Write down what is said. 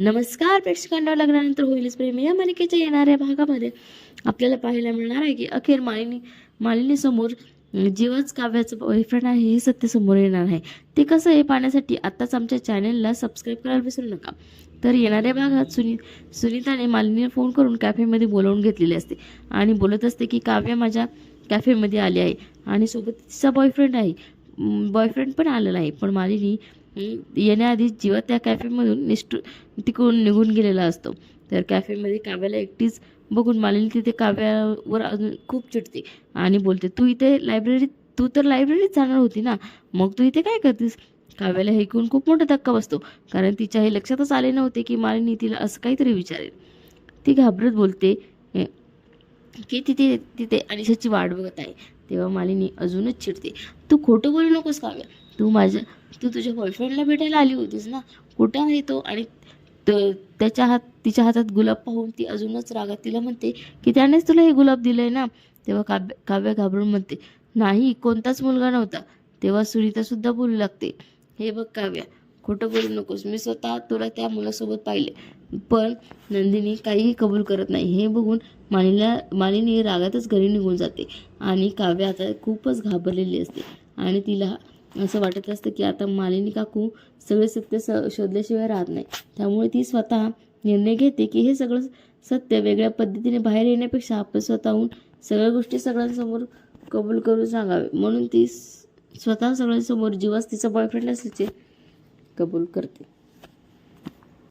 नमस्कार प्रेक्षकांना लग्नानंतर होईलच प्रेम. या मालिकेच्या येणाऱ्या भागामध्ये आपल्याला पाहायला मिळणार आहे की अखेर मालिनी मालिनीसमोर जीवच काव्याचं बॉयफ्रेंड आहे हे सत्य समोर येणार आहे. ते कसं हे पाहण्यासाठी आत्ताच आमच्या चॅनेलला सबस्क्राईब करायला विसरू नका. तर येणाऱ्या भागात सुनी सुनीताने मालिनीला फोन करून कॅफेमध्ये बोलवून घेतलेले असते आणि बोलत असते की काव्या माझ्या कॅफेमध्ये आली आहे आणि सोबत तिचा बॉयफ्रेंड आहे. बॉयफ्रेंड पण आलेला आहे पण मालिनी येण्याआधीच येण्याआधी जीवा त्या कॅफेमधून निष्ठू तिकडून निघून गेलेला असतो. तर कॅफेमध्ये काव्याला एकटीच बघून मालिनी तिथे काव्यावर अजून खूप चिडते आणि बोलते तू इथे लायब्ररीत तू तर लायब्ररीत जाणार होती ना? मग तू इथे काय करतेस? काव्याला हे ऐकून खूप मोठा धक्का बसतो कारण तिच्या हे लक्षातच आले नव्हते की मालिनी तिला असं काहीतरी विचारेल. ती घाबरत बोलते की तिथे तिथे अनिशाची वाट बघत आहे. तेव्हा मालिनी अजूनच चिडते तू खोटं बोलू नकोस काव्या. तू माझ्या तू तुझ्या बॉयफ्रेंडला भेटायला आली होतीस ना? कुठं आहे तो? आणि त- त्याच्या हात तिच्या हातात गुलाब पाहून ती अजूनच रागात तिला म्हणते की त्यानेच तुला हे गुलाब दिलंय ना? तेव्हा काव्य काव्य घाबरून म्हणते नाही कोणताच मुलगा नव्हता. तेव्हा सुनीता सुद्धा बोलू लागते हे बघ काव्या खोटं बोलू नकोस. मी स्वतः तुला त्या मुलासोबत पाहिले पण नंदिनी काहीही कबूल करत नाही. हे बघून मालिनीला मालिनी रागातच घरी निघून जाते आणि काव्य आता खूपच घाबरलेली असते आणि तिला असं वाटत असतं की आता मालिनी काकू सगळे सत्य स शोधल्याशिवाय राहत नाही. त्यामुळे ती स्वतः निर्णय घेते की हे सगळं सत्य वेगळ्या पद्धतीने बाहेर येण्यापेक्षा आपण स्वतःहून सगळ्या गोष्टी सगळ्यांसमोर कबूल करून सांगावे. म्हणून ती स्वतः सगळ्यांसमोर जीवास तिचा बॉयफ्रेंड असल्याचे कबूल करते.